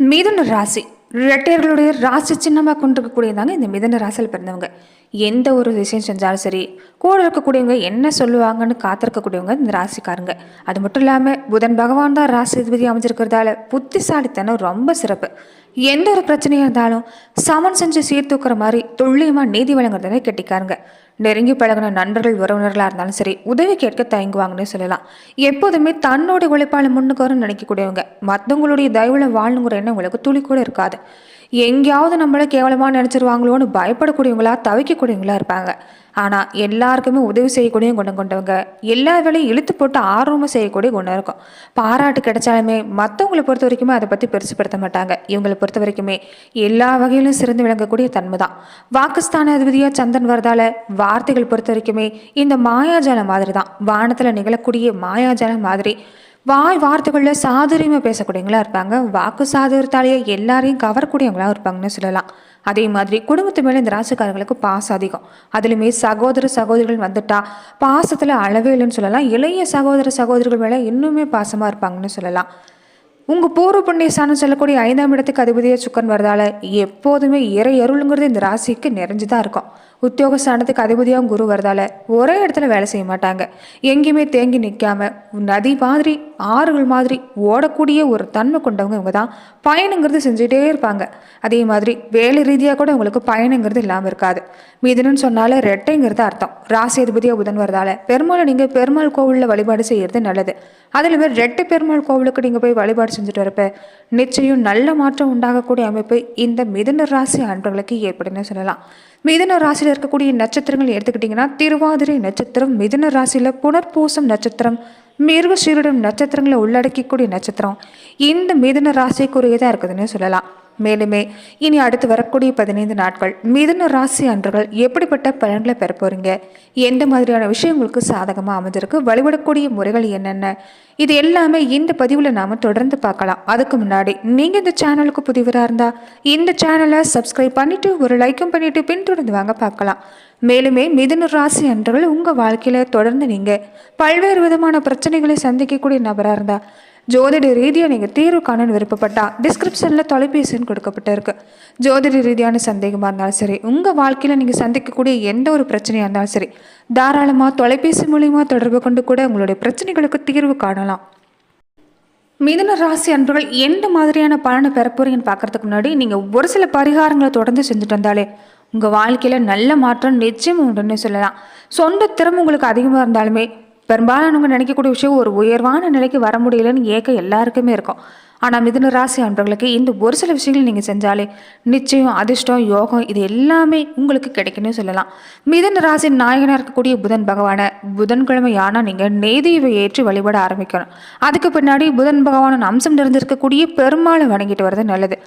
மிதுன ராசி. ரெட்டையர்களுடைய ராசி சின்னமாக கொண்டிருக்கக்கூடியதாங்க இந்த மிதன ராசியில் பிறந்தவங்க. எந்த ஒரு விஷயம் செஞ்சாலும் சரி கூட இருக்கக்கூடியவங்க என்ன சொல்லுவாங்கன்னு காத்திருக்கக்கூடியவங்க இந்த ராசிக்காரங்க. அது மட்டும் இல்லாமல் புதன் பகவான் தான் ராசி அமைஞ்சிருக்கிறதால புத்திசாலித்தனம் ரொம்ப சிறப்பு. எந்த ஒரு பிரச்சனையாக இருந்தாலும் சமன் செஞ்சு சீர்தூக்குற மாதிரி துல்லியமாக நீதி வழங்குறதுனே கெட்டிக்காருங்க. நெருங்கி பழகின நண்பர்கள் உறவினர்களாக இருந்தாலும் சரி உதவி கேட்க தயங்குவாங்கன்னு சொல்லலாம். எப்போதுமே தன்னோட உழைப்பாளர் முன்னுக்கு வரும் நினைக்கக்கூடியவங்க. மற்றவங்களுடைய தயவுல வாழணுங்கிற எண்ணம் உங்களுக்கு துளி கூட இருக்காது. எங்கேயாவது நம்மளை கேவலமாக நினச்சிருவாங்களோன்னு பயப்படக்கூடியவங்களா தவிக்கக்கூடியவங்களா இருப்பாங்க. ஆனால் எல்லாருக்குமே உதவி செய்யக்கூடிய குணம் கொண்டவங்க. எல்லா வேலையும் இழுத்து போட்டு ஆர்வமாக செய்யக்கூடிய குணம் இருக்கும். பாராட்டு கிடைச்சாலுமே மற்றவங்களை பொறுத்த வரைக்குமே அதை பற்றி பெருசுப்படுத்த மாட்டாங்க. இவங்களை பொறுத்த வரைக்குமே எல்லா வகையிலும் சிறந்து விளங்கக்கூடிய தன்மை தான் வாக்குஸ்தான அதிபதியாக சந்தன் வரதால வார்த்தைகள் பொறுத்த வரைக்குமே இந்த மாயாஜாலம் மாதிரி தான் வானத்தில் நிகழக்கூடிய மாயாஜாலம் மாதிரி வாய் வார்த்தைகளில் சாதுரியமாக பேசக்கூடியவங்களா இருப்பாங்க. வாக்கு சாதுரியத்தாலேயே எல்லாரையும் கவரக்கூடியவங்களாக இருப்பாங்கன்னு சொல்லலாம். அதே மாதிரி குடும்பத்து மேலே இந்த ராசிக்காரர்களுக்கு பாசம் அதிகம். அதுலேயுமே சகோதர சகோதரிகள் வந்துட்டா பாசத்தில் அளவே இல்லைன்னு சொல்லலாம். இளைய சகோதர சகோதரிகள் மேலே இன்னுமே பாசமாக இருப்பாங்கன்னு சொல்லலாம். உங்கள் பூர்வ புண்ணியஸ்தானம் சொல்லக்கூடிய ஐந்தாம் இடத்துக்கு அதிபதியாக சுக்கன் வரதால எப்போதுமே இறை அருளுங்கிறது இந்த ராசிக்கு நிறைஞ்சு தான் இருக்கும். உத்தியோக ஸ்தானத்துக்கு அதிபதியாகவும் குரு வரதால ஒரே இடத்துல வேலை செய்ய மாட்டாங்க. எங்கேயுமே தேங்கி நிற்காம நதி மாதிரி ஆறுகள் மாதிரி ஓடக்கூடிய ஒரு தன்மை கொண்டவங்க இவங்க தான் பயணங்கிறது செஞ்சுட்டே இருப்பாங்க. அதே மாதிரி வேலை ரீதியாக கூட உங்களுக்கு பயணங்கிறது இல்லாமல் இருக்காது. மிதுனன்னு சொன்னாலே ரெட்டைங்கிறது அர்த்தம். ராசி அதிபதியாக புதன் வரதால பெருமாளை நீங்கள் பெருமாள் கோவிலில் வழிபாடு செய்கிறது நல்லது. அதுலேயுமே ரெட்டை பெருமாள் கோவிலுக்கு நீங்கள் போய் வழிபாடு செஞ்சுட்டு வரப்ப நிச்சயம் நல்ல மாற்றம் உண்டாகக்கூடிய அமைப்பு இந்த மிதுன ராசி அன்பர்களுக்கு ஏற்படுன்னு சொல்லலாம். மிதுன ராசியில் இருக்கக்கூடிய நட்சத்திரங்கள் எடுத்துக்கிட்டிங்கன்னா திருவாதிரை நட்சத்திரம் மிதுன ராசியில் புனர்பூசம் நட்சத்திரம் மிருகசீரிடம் நட்சத்திரங்களை உள்ளடக்கக்கூடிய நட்சத்திரம். இந்த மிதுன ராசிக்குரியதாக இருக்குதுன்னு சொல்லலாம். மேலுமே இனி அடுத்து வரக்கூடிய பதினைந்து நாட்கள் மிதுன ராசி அன்றுகள் எப்படிப்பட்ட பலன்களை பெற போகிறீங்க எந்த மாதிரியான விஷயங்களுக்கு சாதகமாக அமைஞ்சிருக்கு? வழிபடக்கூடிய முறைகள் என்னென்ன? இது எல்லாமே இந்த பதிவில் நாம் தொடர்ந்து பார்க்கலாம். அதுக்கு முன்னாடி நீங்கள் இந்த சேனலுக்கு புதிவராக இருந்தால் இந்த சேனலை சப்ஸ்கிரைப் பண்ணிவிட்டு ஒரு லைக்கும் பண்ணிவிட்டு பின்தொடர்ந்து வாங்க பார்க்கலாம். மேலுமே மிதுன ராசி அன்றுகள் உங்கள் வாழ்க்கையில் தொடர்ந்து நீங்கள் பல்வேறு விதமான பிரச்சனைகளை சந்திக்கக்கூடிய நபராக இருந்தால் ஜோதிட ரீதியாக நீங்கள் தீர்வு காணன்னு விருப்பப்பட்டா டிஸ்கிரிப்ஷனில் தொலைபேசின்னு கொடுக்கப்பட்டிருக்கு. ஜோதிட ரீதியான சந்தேகமாக இருந்தாலும் சரி உங்கள் வாழ்க்கையில் நீங்கள் சந்திக்கக்கூடிய எந்த ஒரு பிரச்சனையாக இருந்தாலும் சரி தாராளமாக தொலைபேசி மூலிமா தொடர்பு கொண்டு கூட உங்களுடைய பிரச்சனைகளுக்கு தீர்வு காணலாம். மிதுன ராசி அன்புகள் எந்த மாதிரியான பலனை பெற போறீங்கன்னு பார்க்கறதுக்கு முன்னாடி நீங்கள் ஒரு சில பரிகாரங்களை தொடர்ந்து செஞ்சுட்டு வந்தாலே உங்கள் வாழ்க்கையில் நல்ல மாற்றம் நிச்சயம் உண்டுன்னு சொல்லலாம். சொந்த திறமை உங்களுக்கு அதிகமாக இருந்தாலுமே பெரும்பாலானவங்க நினைக்கக்கூடிய விஷயம் ஒரு உயர்வான நிலைக்கு வர முடியலன்னு ஏக்க எல்லாருக்குமே இருக்கும். ஆனால் மிதுன ராசி அன்பர்களுக்கு இந்த ஒரு சில விஷயங்கள் நீங்கள் செஞ்சாலே நிச்சயம் அதிர்ஷ்டம் யோகம் இது எல்லாமே உங்களுக்கு கிடைக்குன்னு சொல்லலாம். மிதுன ராசி நாயகனாக இருக்கக்கூடிய புதன் பகவானை புதன்கிழமை ஆனால் நீங்கள் நெய்தீவை ஏற்றி வழிபட ஆரம்பிக்கணும். அதுக்கு பின்னாடி புதன் பகவானின் அம்சம் நிறைந்திருக்கக்கூடிய பெருமாளை வணங்கிட்டு வர்றது நல்லது.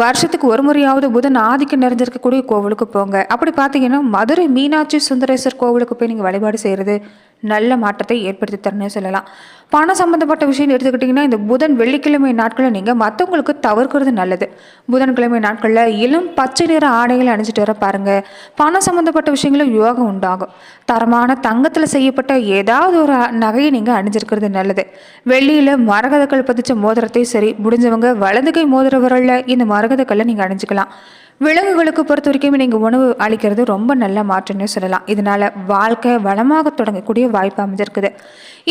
வருஷத்துக்கு ஒரு முறையாவது புதன் ஆதிக்கம் நிறைஞ்சிருக்கக்கூடிய கோவிலுக்கு போங்க. அப்படி பார்த்தீங்கன்னா மதுரை மீனாட்சி சுந்தரேஸ்வர் கோவிலுக்கு போய் நீங்கள் வழிபாடு செய்கிறது நல்ல மாற்றத்தை ஏற்படுத்தி தரணும்னு சொல்லலாம். பணம் சம்மந்தப்பட்ட விஷயம் எடுத்துக்கிட்டிங்கன்னா இந்த புதன் வெள்ளிக்கிழமை நாட்களில் நீங்கள் மற்றவங்களுக்கு தவிர்க்கிறது நல்லது. புதன்கிழமை நாட்களில் இளம் பச்சை நிற ஆடைகளை அணிஞ்சிட்டு வர பாருங்கள் பணம் சம்மந்தப்பட்ட விஷயங்களும் யோகம் உண்டாகும். தரமான தங்கத்தில் செய்யப்பட்ட ஏதாவது ஒரு நகையை நீங்கள் அணிஞ்சிருக்கிறது நல்லது. வெள்ளியில் மரகதக்கள் பதிச்ச மோதிரத்தையும் சரி முடிஞ்சவங்க வலதுகை மோதிர விரலில் இந்த மரகதக்கல்லை நீங்கள் அணிஞ்சிக்கலாம். விலங்குகளுக்கு பொறுத்த வரைக்கும் நீங்கள் உணவு அளிக்கிறது ரொம்ப நல்ல மாற்றம்னு சொல்லலாம். இதனால் வாழ்க்கை வளமாக தொடங்கக்கூடிய வாய்ப்பு அமைஞ்சிருக்குது.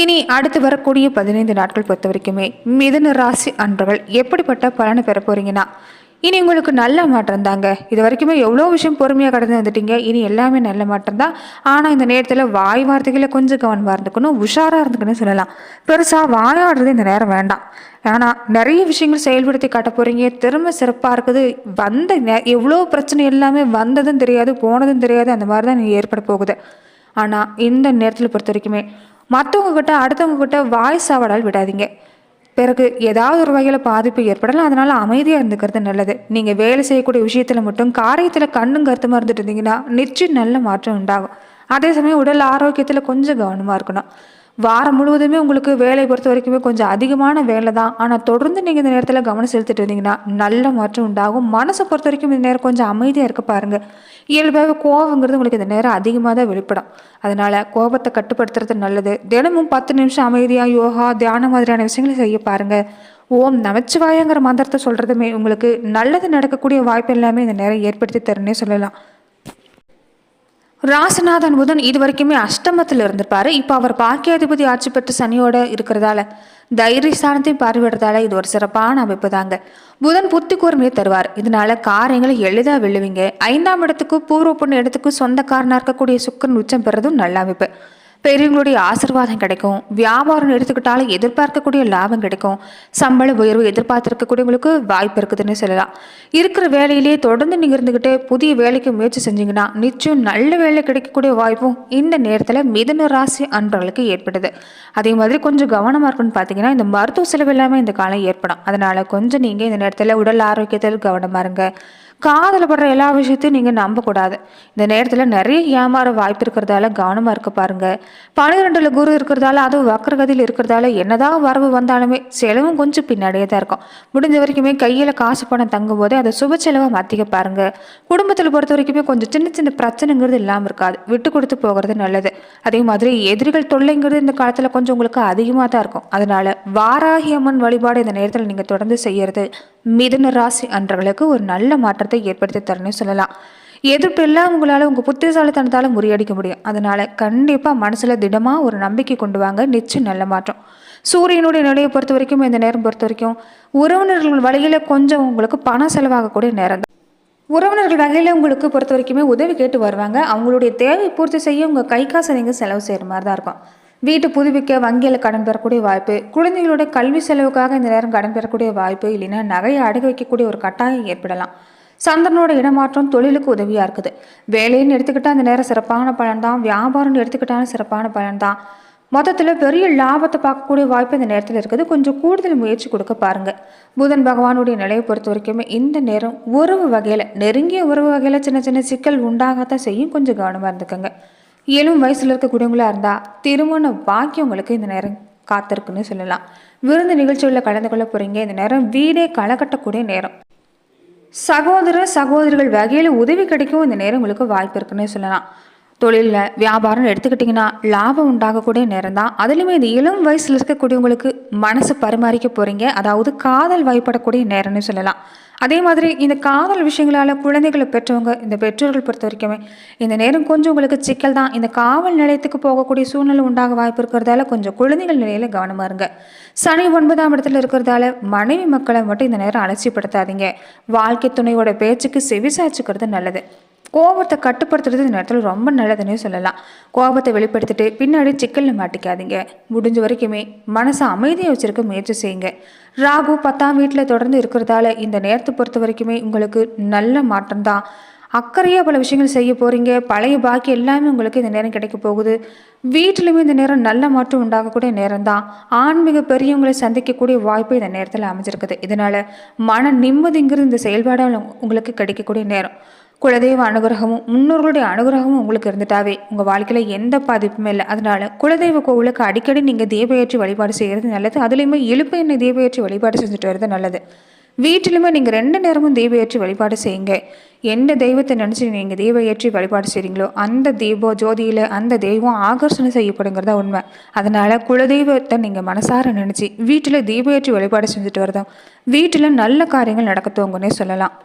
இனி அடுத்து வரக்கூடிய பதினைந்து நாட்கள் பொறுத்த வரைக்குமே மிதுன ராசி அன்றுகள் எப்படிப்பட்ட பலனை பெற போகிறீங்கன்னா இனி உங்களுக்கு நல்ல மாற்றம் தாங்க. இது வரைக்குமே எவ்வளோ விஷயம் பொறுமையாக கடந்து வந்துட்டீங்க. இனி எல்லாமே நல்ல மாற்றம் தான். ஆனால் இந்த நேரத்தில் வாய் வார்த்தைகளை கொஞ்சம் கவனமாக இருந்துக்கணும் உஷாராக இருந்துக்கணும்னு சொல்லலாம். பெருசாக வாயாடுறது இந்த நேரம் வேண்டாம். ஆனால் நிறைய விஷயங்கள் செயல்படுத்தி காட்ட போகிறீங்க திறமை சிறப்பாக இருக்குது. வந்த எவ்வளோ பிரச்சனை எல்லாமே வந்ததும் தெரியாது போனதும் தெரியாது. அந்த மாதிரி தான் ஏற்பட போகுது. ஆனால் இந்த நேரத்தில் பொறுத்த வரைக்குமே மற்றவங்க கிட்ட அடுத்தவங்க கிட்ட வாய் சாவடால் விடாதீங்க. பிறகு ஏதாவது ஒரு வகையில் பாதிப்பு ஏற்படலாம். அதனால் அமைதியாக இருந்துக்கிறது நல்லது. நீங்கள் வேலை செய்யக்கூடிய விஷயத்தில் மட்டும் காரியத்தில் கண்ணும் கருத்துமாக இருந்துட்டு இருந்தீங்கன்னா நிச்சயம் நல்ல மாற்றம் உண்டாகும். அதே சமயம் உடல் ஆரோக்கியத்தில் கொஞ்சம் கவனமாக இருக்கணும். வாரம் முழுவதுமே உங்களுக்கு வேலை பொறுத்த வரைக்குமே கொஞ்சம் அதிகமான வேலை தான். ஆனால் தொடர்ந்து நீங்கள் இந்த நேரத்தில் கவனம் செலுத்திட்டு இருந்தீங்கன்னா நல்ல மாற்றம் உண்டாகும். மனசை பொறுத்த வரைக்கும் இந்த நேரம் கொஞ்சம் அமைதியாக இருக்க பாருங்கள் இயல்பாக கோவங்கிறது உங்களுக்கு இந்த நேரம் அதிகமாக தான் வெளிப்படும். அதனால் கோபத்தை கட்டுப்படுத்துறது நல்லது. தினமும் பத்து நிமிஷம் அமைதியாக யோகா தியானம் மாதிரியான விஷயங்களை செய்ய பாருங்கள் ஓம் நமச்சிவாயங்கிற மந்திரத்தை சொல்கிறதுமே உங்களுக்கு நல்லது நடக்கக்கூடிய வாய்ப்பு எல்லாமே இந்த நேரம் ஏற்படுத்தி தருன்னே சொல்லலாம். ராசநாதன் புதன் இது வரைக்குமே அஷ்டமத்தில் இருந்திருப்பாரு. இப்போ அவர் பாக்கியாதிபதி ஆட்சி பெற்று சனியோட இருக்கிறதால தைரியஸ்தானத்தையும் பார்வையிடுறதால இது ஒரு சிறப்பான அமைப்பு தாங்க. புதன் புத்தி கூர்மையை தருவார். இதனால காரியங்களை எளிதாக வெல்லுவீங்க. ஐந்தாம் இடத்துக்கு பூர்வ பொண்ணு இடத்துக்கு சொந்தக்காரனாக இருக்கக்கூடிய சுக்கரன் உச்சம் பெறதும் நல்ல அமைப்பு. பெரியவங்களுடைய ஆசிர்வாதம் கிடைக்கும். வியாபாரம் எடுத்துக்கிட்டாலும் எதிர்பார்க்கக்கூடிய லாபம் கிடைக்கும். சம்பள உயர்வு எதிர்பார்த்துருக்கக்கூடியவங்களுக்கு வாய்ப்பு இருக்குதுன்னு சொல்லலாம். இருக்கிற வேலையிலேயே தொடர்ந்து நீங்கள் இருந்துக்கிட்டு புதிய வேலைக்கு முயற்சி செஞ்சீங்கன்னா நிச்சயம் நல்ல வேலை கிடைக்கக்கூடிய வாய்ப்பும் இந்த நேரத்தில் மிதுன ராசி அன்பர்களுக்கு ஏற்படுது. அதே மாதிரி கொஞ்சம் கவனமாக இருக்குன்னு பார்த்தீங்கன்னா இந்த மருத்துவ செலவு எல்லாமே இந்த காலம் ஏற்படும். அதனால் கொஞ்சம் நீங்கள் இந்த நேரத்தில் உடல் ஆரோக்கியத்தில் கவனமாக இருங்க. காதல் படுற எல்லா விஷயத்தையும் நீங்கள் நம்பக்கூடாது. இந்த நேரத்தில் நிறைய ஏமாற வாய்ப்பு இருக்கிறதால கவனமாக இருக்க பாருங்கள் பனிரெண்டில் குரு இருக்கிறதால அதுவும் வக்கரகதியில் இருக்கிறதால என்னதான் வரவு வந்தாலுமே செலவும் கொஞ்சம் பின்னாடியே தான் இருக்கும். முடிஞ்ச வரைக்குமே கையில் காசு பணம் தங்கும் போதே அதை சுப செலவாக மாற்றிக்க பாருங்க. குடும்பத்தில் பொறுத்த வரைக்குமே கொஞ்சம் சின்ன சின்ன பிரச்சனைங்கிறது இல்லாமல் இருக்காது. விட்டு கொடுத்து போகிறது நல்லது. அதே மாதிரி எதிரிகள் தொல்லைங்கிறது இந்த காலத்தில் கொஞ்சம் உங்களுக்கு அதிகமாக தான் இருக்கும். அதனால் வாராகி அம்மன் வழிபாடு இந்த நேரத்தில் நீங்கள் தொடர்ந்து செய்கிறது மிதுன ராசி அன்றவர்களுக்கு ஒரு நல்ல மாற்றத்தை ஏற்படுத்தி தரணும்னு சொல்லலாம். எதிர்ப்பு எல்லாம் உங்களால் உங்கள் புத்திசாலித்தனத்தால் முறியடிக்க முடியும். அதனால் கண்டிப்பாக மனசில் திடமாக ஒரு நம்பிக்கை கொண்டு வாங்க. நிச்சயம் நல்ல மாற்றம். சூரியனுடைய நிலையை பொறுத்த வரைக்கும் இந்த நேரம் பொறுத்த வரைக்கும் உறவினர்கள் வழியில் கொஞ்சம் உங்களுக்கு பணம் செலவாகக்கூடிய நேரம் தான். உறவினர்கள் வகையில் உங்களுக்கு பொறுத்த வரைக்குமே உதவி கேட்டு வருவாங்க. அவங்களுடைய தேவை பூர்த்தி செய்ய உங்கள் கை காசை நீங்கள் செலவு செய்கிற மாதிரி தான் இருக்கும். வீட்டு புதுப்பிக்க வங்கியில் கடன் பெறக்கூடிய வாய்ப்பு குழந்தைகளோட கல்வி செலவுக்காக இந்த நேரம் கடன் பெறக்கூடிய வாய்ப்பு இல்லைன்னா நகையை அடகு வைக்கக்கூடிய ஒரு கட்டாயம் ஏற்படலாம். சந்திரனோட இடமாற்றம் தொழிலுக்கு உதவியாக இருக்குது. வேலைன்னு எடுத்துக்கிட்டால் அந்த நேரம் சிறப்பான பலன் தான் வியாபாரம்னு எடுத்துக்கிட்டாலும் சிறப்பான பலன் தான் மொத்தத்தில் பெரிய லாபத்தை பார்க்கக்கூடிய வாய்ப்பு இந்த நேரத்தில் இருக்குது. கொஞ்சம் கூடுதல் முயற்சி கொடுக்க பாருங்கள் புதன் பகவானுடைய நிலையை பொறுத்த வரைக்குமே இந்த நேரம் உறவு வகையில் நெருங்கிய உறவு வகையில் சின்ன சின்ன சிக்கல் உண்டாகத்தான் செய்யும். கொஞ்சம் கவனமாக இருந்துக்கோங்க. ஏழும் வயசில் இருக்கக்கூடியவங்களா இருந்தால் திருமண பாக்கியம் உங்களுக்கு இந்த நேரம் காத்திருக்குன்னு சொல்லலாம். விருந்து நிகழ்ச்சிகளில் கலந்து கொள்ள போகிறீங்க இந்த நேரம் வீடே களக்கட்டக்கூடிய நேரம். சகோதர சகோதரிகள் வகையில் உதவி கிடைக்கும். இந்த நேரம் உங்களுக்கு வாய்ப்பு இருக்குன்னு சொல்லலாம். தொழிலில் வியாபாரம்னு எடுத்துக்கிட்டிங்கன்னா லாபம் உண்டாகக்கூடிய நேரம் தான். அதுலேயுமே இந்த இளம் வயசில் இருக்கக்கூடியவங்களுக்கு மனசு பரிமாறிக்க போகிறீங்க அதாவது காதல் வாய்ப்படக்கூடிய நேரம்னு சொல்லலாம். அதே மாதிரி இந்த காதல் விஷயங்களால் குழந்தைகளை பெற்றவங்க இந்த பெற்றோர்கள் பொறுத்த வரைக்குமே இந்த நேரம் கொஞ்சம் உங்களுக்கு சிக்கல் தான் இந்த காவல் நிலையத்துக்கு போகக்கூடிய சூழ்நிலை உண்டாக வாய்ப்பு இருக்கிறதால கொஞ்சம் குழந்தைகள் நிலையில் கவனமாக இருங்க. சனி ஒன்பதாம் இடத்துல இருக்கிறதால மனைவி மக்களை மட்டும் இந்த நேரம் அலட்சியப்படுத்தாதீங்க. வாழ்க்கை துணையோட பேச்சுக்கு செவிசாச்சுக்கிறது நல்லது. கோபத்தை கட்டுப்படுத்துறது இந்த நேரத்தில் ரொம்ப நல்லதுன்னே சொல்லலாம். கோபத்தை வெளிப்படுத்திட்டு பின்னாடி சிக்கலில் மாட்டிக்காதீங்க. முடிஞ்ச வரைக்குமே மனசை அமைதியை வச்சிருக்க முயற்சி செய்யுங்க. ராகு பத்தாம் வீட்டில் தொடர்ந்து இருக்கிறதால இந்த நேரத்தை பொறுத்த வரைக்குமே உங்களுக்கு நல்ல மாற்றம் தான். அக்கறையாக பல விஷயங்கள் செய்ய போகிறீங்க பழைய பாக்கி எல்லாமே உங்களுக்கு இந்த நேரம் கிடைக்க போகுது. வீட்டிலுமே இந்த நேரம் நல்ல மாற்றம் உண்டாகக்கூடிய நேரம் தான். ஆன்மீக பெரியவங்களை சந்திக்கக்கூடிய வாய்ப்பு இந்த நேரத்தில் அமைஞ்சிருக்குது. இதனால் மன நிம்மதிங்கிறது இந்த செயல்பாடு உங்களுக்கு கிடைக்கக்கூடிய நேரம். குலதெய்வ அனுகிரகமும் முன்னோர்களுடைய அனுகிரகமும் உங்களுக்கு இருந்துட்டாவே. உங்கள் வாழ்க்கையில் எந்த பாதிப்புமே இல்லை. அதனால குலதெய்வ கோவிலுக்கு அடிக்கடி நீங்கள் தீபயற்றி வழிபாடு செய்கிறது நல்லது. அதுலேயுமே இழுப்பு எண்ணெய் தீபயற்றி வழிபாடு செஞ்சுட்டு வர்றது நல்லது. வீட்டிலுமே நீங்கள் ரெண்டு நேரமும் தீபயற்றி வழிபாடு செய்யுங்க. எந்த தெய்வத்தை நினச்சி நீங்கள் தீபயற்றி வழிபாடு செய்கிறீங்களோ அந்த தீபம் ஜோதியில் அந்த தெய்வம் ஆகர்ஷணம் செய்யப்படுங்கிறதா உண்மை. அதனால் குலதெய்வத்தை நீங்கள் மனசார நினச்சி வீட்டில் தீபயற்றி வழிபாடு செஞ்சுட்டு வரதும் வீட்டில் நல்ல காரியங்கள் நடக்க சொல்லலாம்.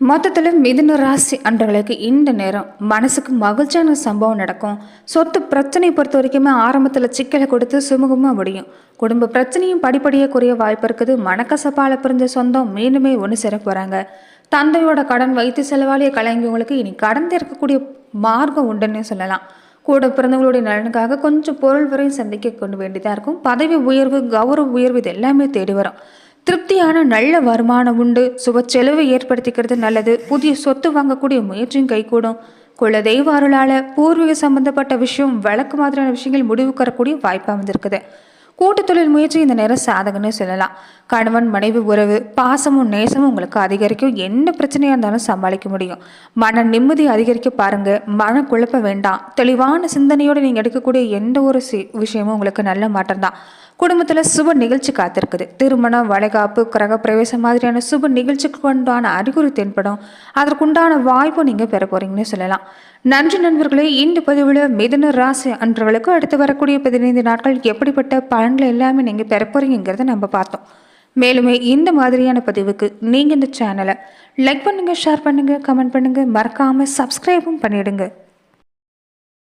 மொத்தத்தில் மிதுன ராசி அன்றர்களுக்கு இந்த நேரம் மனசுக்கு மகிழ்ச்சியான சம்பவம் நடக்கும். சொத்து பிரச்சனையை பொறுத்த வரைக்குமே ஆரம்பத்தில் சிக்கலை கொடுத்து சுமூகமாக முடியும். குடும்ப பிரச்சனையும் படிப்படியாக குறைய வாய்ப்பு இருக்குது. மனக்கசப்பால் பிரிஞ்ச சொந்தம் மீண்டுமே ஒன்று சேர போகிறாங்க தந்தையோட கடன் வைத்து செலவாளிய கலைஞர்களுக்கு இனி கடந்து இருக்கக்கூடிய மார்க்கம் உண்டுன்னு சொல்லலாம். கூட பிறந்தவங்களுடைய நலனுக்காக கொஞ்சம் பொருள் வரையும் சந்திக்க கொண்டு வேண்டியதாக இருக்கும். பதவி உயர்வு கௌரவ உயர்வு இது எல்லாமே தேடி வரும். திருப்தியான நல்ல வருமானம் உண்டு. சுப செலவை ஏற்படுத்திக்கிறது நல்லது. புதிய சொத்து வாங்கக்கூடிய முயற்சியும் கைகூடும். குல தெய்வ அருளால பூர்வீக சம்பந்தப்பட்ட விஷயம் வழக்கு மாதிரியான விஷயங்கள் முடிவு வரக்கூடிய வாய்ப்பாக வந்திருக்குது கூட்டு தொழில் முயற்சி இந்த நேரம் சாதகன்னு சொல்லலாம். கணவன் மனைவி உறவு பாசமும் நேசமும் உங்களுக்கு அதிகரிக்கும். என்ன பிரச்சனையாக இருந்தாலும் சமாளிக்க முடியும். மன நிம்மதி அதிகரிக்க பாருங்க. மன குழப்ப வேண்டாம். தெளிவான சிந்தனையோடு நீங்கள் எடுக்கக்கூடிய எந்த ஒரு விஷயமும் உங்களுக்கு நல்ல மாற்றம் தான் குடும்பத்தில் சுப நிகழ்ச்சி காத்திருக்குது. திருமணம் வளைகாப்பு கிரகப்பிரவேசம் மாதிரியான சுப நிகழ்ச்சிக்கு உண்டான அறிகுறி தென்படும். அதற்குண்டான வாய்ப்பு நீங்கள் பெற போறீங்கன்னு சொல்லலாம். நன்றி நண்பர்களே இந்த பதிவில் மிதுன ராசி அன்றவர்களுக்கு அடுத்து வரக்கூடிய பதினைந்து நாட்கள் எப்படிப்பட்ட பலன்கள் எல்லாமே நீங்கள் பெற போறீங்கிறத நம்ம பார்த்தோம். மேலுமே இந்த மாதிரியான பதிவுக்கு நீங்கள் இந்த சேனலை லைக் பண்ணுங்கள் ஷேர் பண்ணுங்கள் கமெண்ட் பண்ணுங்கள் மறக்காமல் சப்ஸ்கிரைபும் பண்ணிவிடுங்க